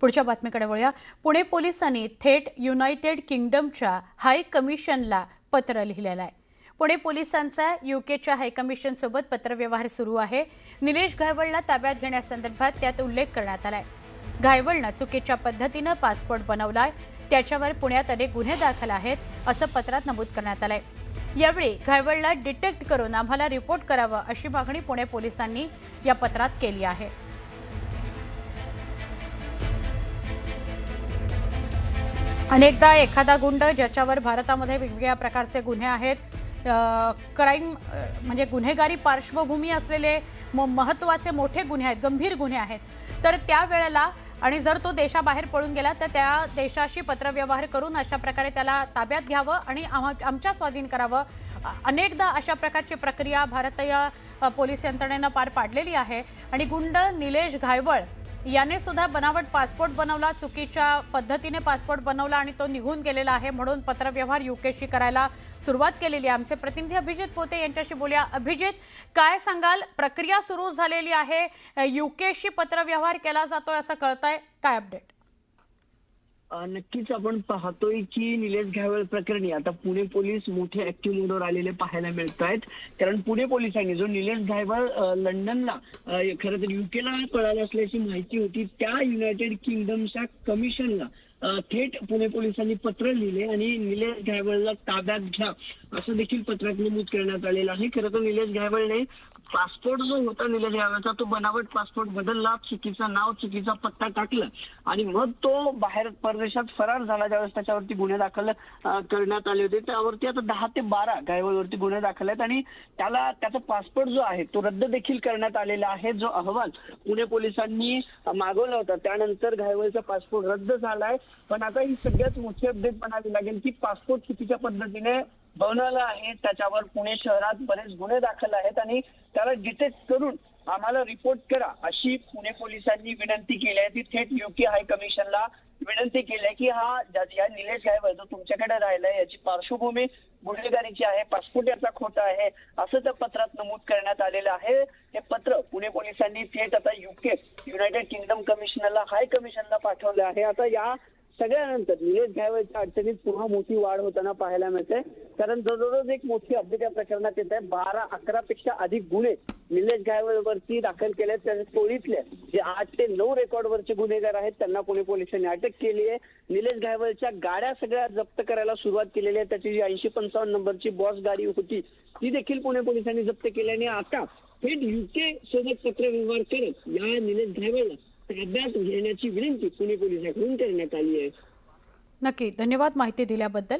पुढच्या बातमीकडे वळूया. पुणे पोलिसांनी थेट युनायटेड किंगडमच्या हाय कमिशनला पत्र लिहिलेलं आहे. पुणे पोलिसांचा युकेच्या हायकमिशनसोबत पत्रव्यवहार सुरू आहे. निलेश घायवळला ताब्यात घेण्यासंदर्भात त्यात उल्लेख करण्यात आलाय. घायवळनं चुकीच्या पद्धतीनं पासपोर्ट बनवलाय. त्याच्यावर पुण्यात अनेक गुन्हे दाखल आहेत असं पत्रात नमूद करण्यात आलंय. यावेळी घायवळला डिटेक्ट करून आम्हाला रिपोर्ट करावं अशी मागणी पुणे पोलिसांनी या पत्रात केली आहे. अनेकदा एखादा गुंड ज्याच्यावर भारतामध्ये वेगवेगळ्या प्रकारचे गुन्हे आहेत क्राईम म्हणजे गुन्हेगारी पार्श्वभूमी असलेले म महत्त्वाचे मोठे गुन्हे आहेत गंभीर गुन्हे आहेत. तर त्यावेळेला आणि जर तो देशाबाहेर पळून गेला तर त्या देशाशी पत्रव्यवहार करून अशा प्रकारे त्याला ताब्यात घ्यावं आणि आम- आमच्या स्वाधीन करावं. अनेकदा अशा प्रकारची प्रक्रिया भारतीय पोलीस यंत्रणेनं पार पाडलेली आहे. आणि गुंड निलेश घायवळ याने सुद्धा बनावट पासपोर्ट बनवला चुकीच्या पद्धतीने पासपोर्ट बनवला आणि तो निघून गेलेला आहे म्हणून पत्रव्यवहार युकेशी करायला सुरुवात केलेली आहे. आमचे प्रतिनिधी अभिजित पोते यांच्याशी बोलूया. अभिजित काय सांगाल? प्रक्रिया सुरू झालेली आहे. युकेशी पत्रव्यवहार केला जातोय असं कळतंय. काय अपडेट नक्कीच आपण पाहतोय की निलेश घायवळ प्रकरणी आता पुणे पोलीस मोठे ऍक्टिव्ह मोडवर आलेले पाहायला मिळत आहेत कारण पुणे पोलिसांनी जो निलेश घायवळ लंडनला खरं तर युकेला पळाला असल्याची माहिती होती त्या युनायटेड किंगडमच्या कमिशनला थेट पुणे पोलिसांनी पत्र लिहिले आणि निलेश घायवळला ताब्यात घ्या असं देखील पत्रात नमूद करण्यात आलेलं आहे. खरं तर निलेश घायवळने पासपोर्ट जो होता निलेश घायवळचा तो बनावट पासपोर्ट बदलला चुकीचा नाव चुकीचा पत्ता टाकला आणि मग तो बाहेर परदेशात फरार झाला. ज्यावेळेस त्याच्यावरती गुन्हे दाखल करण्यात आले होते त्यावरती आता दहा ते बारा घायवळवरती गुन्हे दाखल आहेत आणि त्याला त्याचा पासपोर्ट जो आहे तो रद्द देखील करण्यात आलेला आहे. जो अहवाल पुणे पोलिसांनी मागवला होता त्यानंतर घायवळचा पासपोर्ट रद्द झालाय. पण आता ही सगळ्यात मोठी अपडेट म्हणावी लागेल की पासपोर्ट चुकीच्या पद्धतीने बनवला आहे. त्याच्यावर पुणे शहरात बरेच गुन्हे दाखल आहेत आणि त्याला डिटेक्ट करून आम्हाला रिपोर्ट करा अशी पुणे पोलिसांनी विनंती केली आहे. ती थेट युके हाय कमिशनला विनंती केली आहे की हा या निलेश गायब जो तुमच्याकडे राहिलाय याची पार्श्वभूमी गुन्हेगारीची आहे पासपोर्ट याचा खोटा आहे असं त्या पत्रात नमूद करण्यात आलेलं आहे. हे पत्र पुणे पोलिसांनी थेट आता युके युनायटेड किंगडम कमिशनरला हाय कमिशनला पाठवलं आहे. आता या सगळ्यानंतर निलेश घायवळच्या अडचणीत पुन्हा मोठी वाढ होताना पाहायला मिळते. कारण दररोज एक मोठी अपडेट या प्रकरणात येत आहे. बारा अकरा पेक्षा अधिक गुन्हे निलेश घायवळवरती दाखल केले आहेत. टोळीतले जे आठ ते नऊ रेकॉर्डवरचे गुन्हेगार आहेत त्यांना पुणे पोलिसांनी अटक केली आहे. निलेश घायवळच्या गाड्या सगळ्या जप्त करायला सुरुवात केलेली आहे. त्याची जी ऐंशी पंचावन्न नंबरची बॉस गाडी होती ती देखील पुणे पोलिसांनी जप्त केली आणि आता थेट युके सोबत पत्रव्यवहार करत या निलेश घायवळला ताब्यात घेण्याची विनंती पुणे पोलिसांकडून करण्यात आली आहे. नक्की धन्यवाद माहिती दिल्याबद्दल.